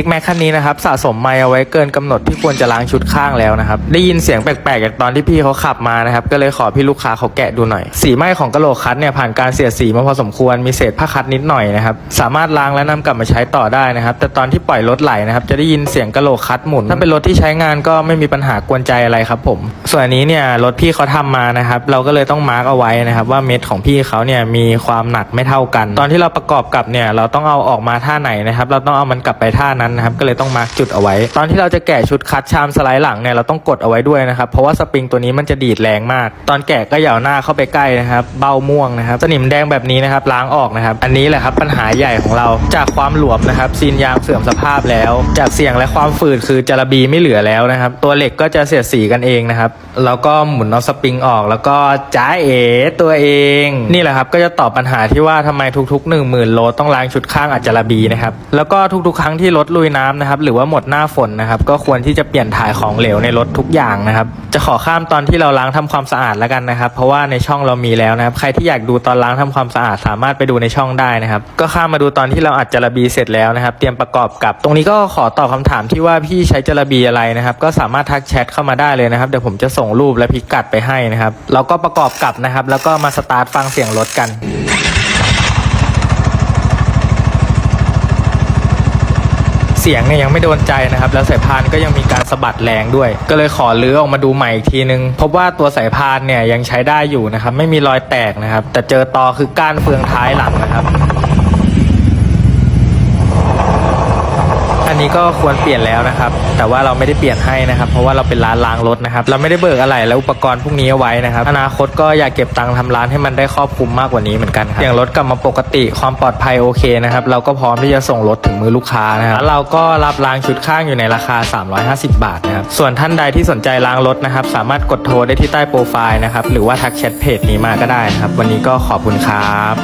X Max คันนี้นะครับสะสมไมล์เอาไว้เกินกำหนดที่ควรจะล้างชุดข้างแล้วนะครับ ได้ยินเสียงแปลกๆจากตอนที่พี่เขาขับมานะครับ ก็เลยขอพี่ลูกค้าเขาแกะดูหน่อย สีไหม้ของกระโหลกคัดเนี่ยผ่านการเสียดสีมาพอสมควรมีเศษผ้าคัดนิดหน่อยนะครับ สามารถล้างและนำกลับมาใช้ต่อได้นะครับ แต่ตอนที่ปล่อยรถไหลนะครับ จะได้ยินเสียงกระโหลกคัดหมุน ถ้าเป็นรถที่ใช้งานก็ไม่มีปัญหากวนใจอะไรครับ ผม ส่วนนี้เนี่ยรถพี่เขาทำมานะครับ เราก็เลยต้องมาร์กเอาไว้นะครับ ว่าเม็ดของพี่เขาเนี่ยมีความหนักไม่เท่ากัน ตอนที่เราประกอบกับเนี่ยเราต้องเอาออกมาท่าไหนนะครับ เราต้องเอามันกลับไปท่านั้นนะครับก็เลยต้องมาร์กจุดเอาไว้ ตอนที่เราจะแกะชุดคัดชามสไลด์หลังเนี่ยเราต้องกดเอาไว้ด้วยนะครับเพราะว่าสปริงตัวนี้มันจะดีดแรงมาก ตอนแกะก็อย่าหน้าเข้าไปใกล้นะครับเบ้าม่วงนะครับสนิมแดงแบบนี้นะครับล้างออกนะครับอันนี้แหละครับปัญหาใหญ่ของเราจากความหลวมนะครับซีนยางเสื่อมสภาพแล้ว จากเสียงและความฝืดคือจาระบีไม่เหลือแล้วนะครับตัวเหล็กก็จะเสียดสีกันเองนะครับแล้วก็หมุนเอาสปริงออกแล้วก็จ้าเอตัวเอง นี่แหละครับก็จะตอบปัญหาที่ว่าทำไมทุกๆ 1 0,000โลต้องล้างชุดข้างอัจจาระบีนะครับแล้วก็ทุกๆ ครั้งที่รถลุยน้ำนะครับ หรือว่าหมดหน้าฝนนะครับ ก็ควรที่จะเปลี่ยนถ่ายของเหลวในรถทุกอย่างนะครับ จะขอข้ามตอนที่เราล้างทำความสะอาดแล้วกันนะครับ เพราะว่าในช่องเรามีแล้วนะครับ ใครที่อยากดูตอนล้างทำความสะอาดสามารถไปดูในช่องได้นะครับ ก็ข้ามมาดูตอนที่เราอัดจาระบีเสร็จแล้วนะครับ เตรียมประกอบกับ ตรงนี้ก็ขอตอบคำถามที่ว่าพี่ใช้จาระบีอะไรนะครับ ก็สามารถทักแชทเข้ามาได้เลยนะครับ เดี๋ยวผมจะส่งรูปและพิกัดไปให้นะครับ เราก็ประกอบกับนะครับ แล้วก็มาสตาร์ทฟังเสียงรถกัน เสียงเนี่ยยังไม่โดนใจนะครับ แล้วสายพานก็ยังมีการสะบัดแรงด้วย ก็เลยขอลื้อออกมาดูใหม่อีกทีนึงพบว่าตัวสายพานเนี่ยยังใช้ได้อยู่นะครับ ไม่มีรอยแตกนะครับ แต่เจอตอคือก้านเฟืองท้ายหลังนะครับ อัน นี้ก็ควรเปลี่ยนแล้วนะครับ แต่ว่าเราไม่ได้เปลี่ยนให้นะครับ เพราะว่าเราเป็นร้านล้างรถนะครับ เราไม่ได้เบิกอะไรและอุปกรณ์พวกนี้เอาไว้นะครับ อนาคตก็อยากเก็บตังค์ทำร้านให้มันได้ครอบคลุมมากกว่านี้เหมือนกันครับอย่างรถกลับมาปกติความปลอดภัยโอเคนะครับ เราก็พร้อมที่จะส่งรถถึงมือลูกค้านะครับแล้วเราก็รับล้างชุดข้างอยู่ในราคา 350 บาทนะครับ ส่วนท่านใดที่สนใจล้างรถนะครับ สามารถกดโทรได้ที่ใต้โปรไฟล์นะครับ หรือว่าทักแชทเพจนี้มาก็ได้นะครับ วันนี้ก็ขอบคุณครับ